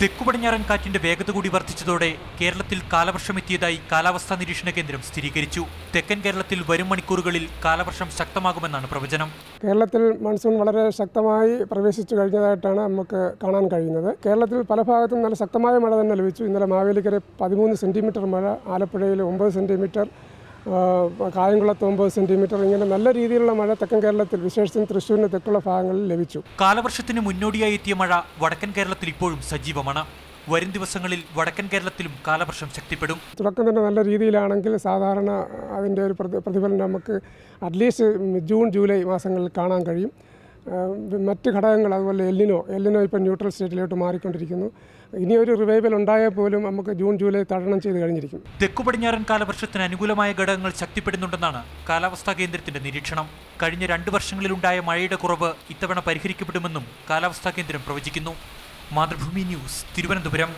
തെക്കു പടിഞ്ഞാറൻ കാറ്റിന്റെ വേഗത കൂടി വർദ്ധിച്ചതോടെ കേരളത്തിൽ കാലവർഷം എത്തിയതായി കാലാവസ്ഥാ നിരീക്ഷണ കേന്ദ്രം സ്ഥിരീകരിച്ചു. തെക്കൻ കേരളത്തിൽ വരും മണിക്കൂറുകളിൽ കാലവർഷം ശക്തമാകുമെന്നാണ് പ്രവചനം. കേരളത്തിൽ മൺസൂൺ വളരെ ശക്തമായി പ്രവേശിച്ചു കഴിഞ്ഞതായിട്ടാണ് നമുക്ക് കാണാൻ കഴിയുന്നത്. കേരളത്തിൽ പല ഭാഗത്തും നല്ല ശക്തമായ മഴ തന്നെ ലഭിച്ചു. ഇന്നലെ മാവേലിക്കര പതിമൂന്ന് സെന്റിമീറ്റർ മഴ ആലപ്പുഴയിൽ ഒമ്പത് സെന്റിമീറ്റർ കായംകുളത്ത് ഒമ്പത് സെന്റിമീറ്റർ ഇങ്ങനെ നല്ല രീതിയിലുള്ള മഴ തെക്കൻ കേരളത്തിൽ വിശേഷിച്ചും തൃശ്ശൂരിന് തെക്കുള്ള ഭാഗങ്ങളിൽ ലഭിച്ചു. കാലവർഷത്തിന് മുന്നോടിയായി എത്തിയ മഴ വടക്കൻ കേരളത്തിൽ ഇപ്പോഴും സജീവമാണ്. വരും ദിവസങ്ങളിൽ വടക്കൻ കേരളത്തിലും കാലവർഷം ശക്തിപ്പെടും. തുടക്കം തന്നെ നല്ല രീതിയിലാണെങ്കിൽ സാധാരണ അതിന്റെ ഒരു പ്രതി പ്രതിഫലനം നമുക്ക് അറ്റ്ലീസ്റ്റ് ജൂൺ ജൂലൈ മാസങ്ങളിൽ കാണാൻ കഴിയും. മറ്റ് ഘടകങ്ങൾ അതുപോലെ എല്ലിനോ എല്ലിനോ ഇപ്പം ന്യൂട്രൽ സ്റ്റേറ്റിലോട്ട് മാറിക്കൊണ്ടിരിക്കുന്നു. ഇനി ഒരു റിവൈവൽ ഉണ്ടായാൽ പോലും നമുക്ക് ജൂൺ ജൂലൈ തടണം ചെയ്ത് കഴിഞ്ഞിരിക്കും. തെക്കു പടിഞ്ഞാറൻ കാലവർഷത്തിന് അനുകൂലമായ ഘടകങ്ങൾ ശക്തിപ്പെടുന്നുണ്ടെന്നാണ് കാലാവസ്ഥാ കേന്ദ്രത്തിന്റെ നിരീക്ഷണം. കഴിഞ്ഞ രണ്ട് വർഷങ്ങളിലുണ്ടായ മഴയുടെ കുറവ് ഇത്തവണ പരിഹരിക്കപ്പെടുമെന്നും കാലാവസ്ഥാ കേന്ദ്രം പ്രവചിക്കുന്നു. മാതൃഭൂമി ന്യൂസ് തിരുവനന്തപുരം.